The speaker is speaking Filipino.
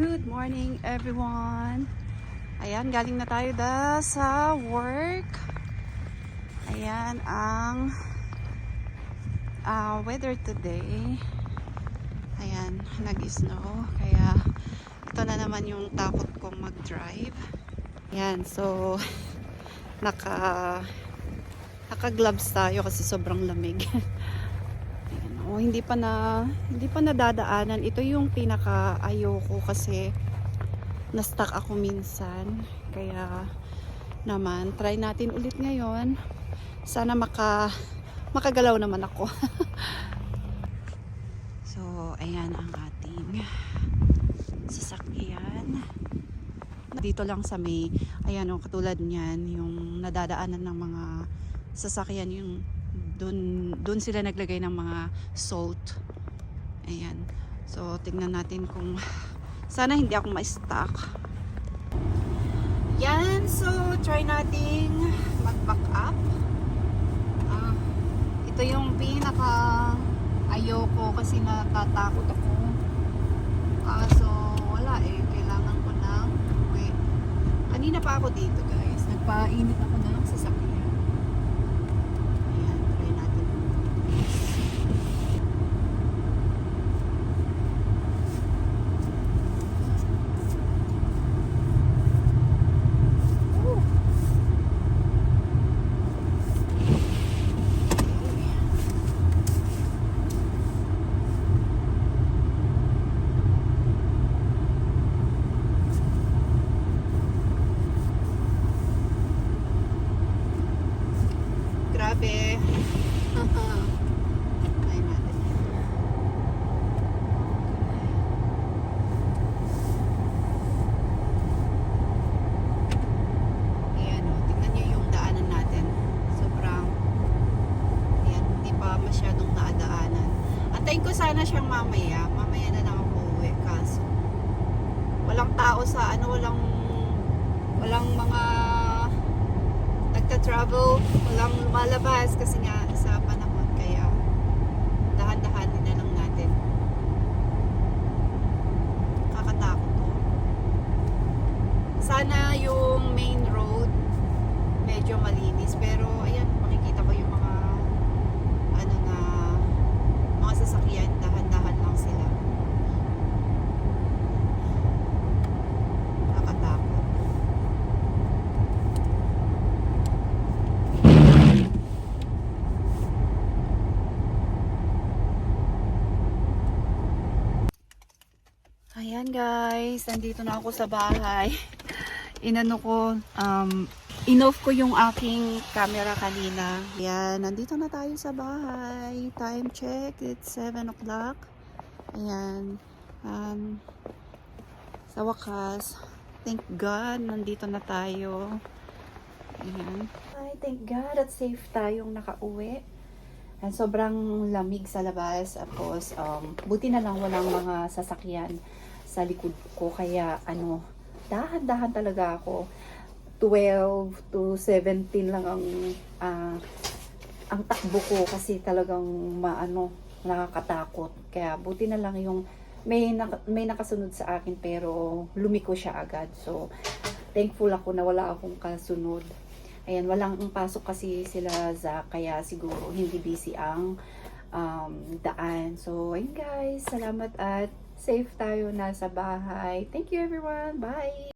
Good morning everyone. Ayan, galing na tayo da sa work. Ayan ang ah, weather today. Ayan, nag-snow. Kaya ito na naman yung takot kong mag-drive. Ayan, so naka naka-gloves tayo kasi sobrang lamig. Oh, hindi pa na hindi pa nadadaanan. Ito yung pinaka ayoko kasi na-stuck ako minsan. Kaya naman try natin ulit ngayon. Sana maka makagalaw naman ako. so, ayan ang ating sasakyan. Dito lang sa may ayan oh, katulad niyan yung nadadaanan ng mga sasakyan yung doon doon sila naglagay ng mga salt. Ayan. So tingnan natin kung sana hindi ako ma-stuck. Yan, so try nating mag-back up. Ah, ito yung pinaka ayoko kasi natatakot ako. Kaso wala eh, kailangan ko ng uwi. Kanina pa ako dito guys. Nagpainit ako na ng sasakyan. Ayan, try natin. Woo! Grabe. Try natin. Ayan o, tingnan nyo yung daanan natin. Sobrang, ayan, hindi masyadong naadaanan. Antayin ko sana siyang mamaya. Mamaya na lang ako uwi. Kaso, walang tao sa, ano, walang, walang mga nagta-travel, walang lumalabas kasi nga sa panahon. Kaya, dahan-dahanin na lang natin. Kakatakot to. Sana yung main road medyo malinis. Pero, ayan, makikita ko yung mga ano na mga sasakyan, dahan-dahan lang sila. Nakakatakot. Ayan guys, nandito na ako sa bahay. Inano ko, um, in-off ko yung aking camera kanina. Ayan, nandito na tayo sa bahay. Time check, it's 7 o'clock. Ayan, um, sa wakas, thank God, nandito na tayo. Ayan. Ay, thank God at safe tayong nakauwi. And sobrang lamig sa labas. Tapos, um, buti na lang walang mga sasakyan sa likod ko. Kaya, ano, dahan-dahan talaga ako. 12 to 17 lang ang ah, ang takbo ko kasi talagang maano nakakatakot. Kaya buti na lang yung may nak- may nakasunod sa akin pero lumiko siya agad. So thankful ako na wala akong kasunod. Ayan, walang pasok kasi sila za kaya siguro hindi busy ang um, daan. So, ayun guys, salamat at safe tayo na sa bahay. Thank you everyone. Bye!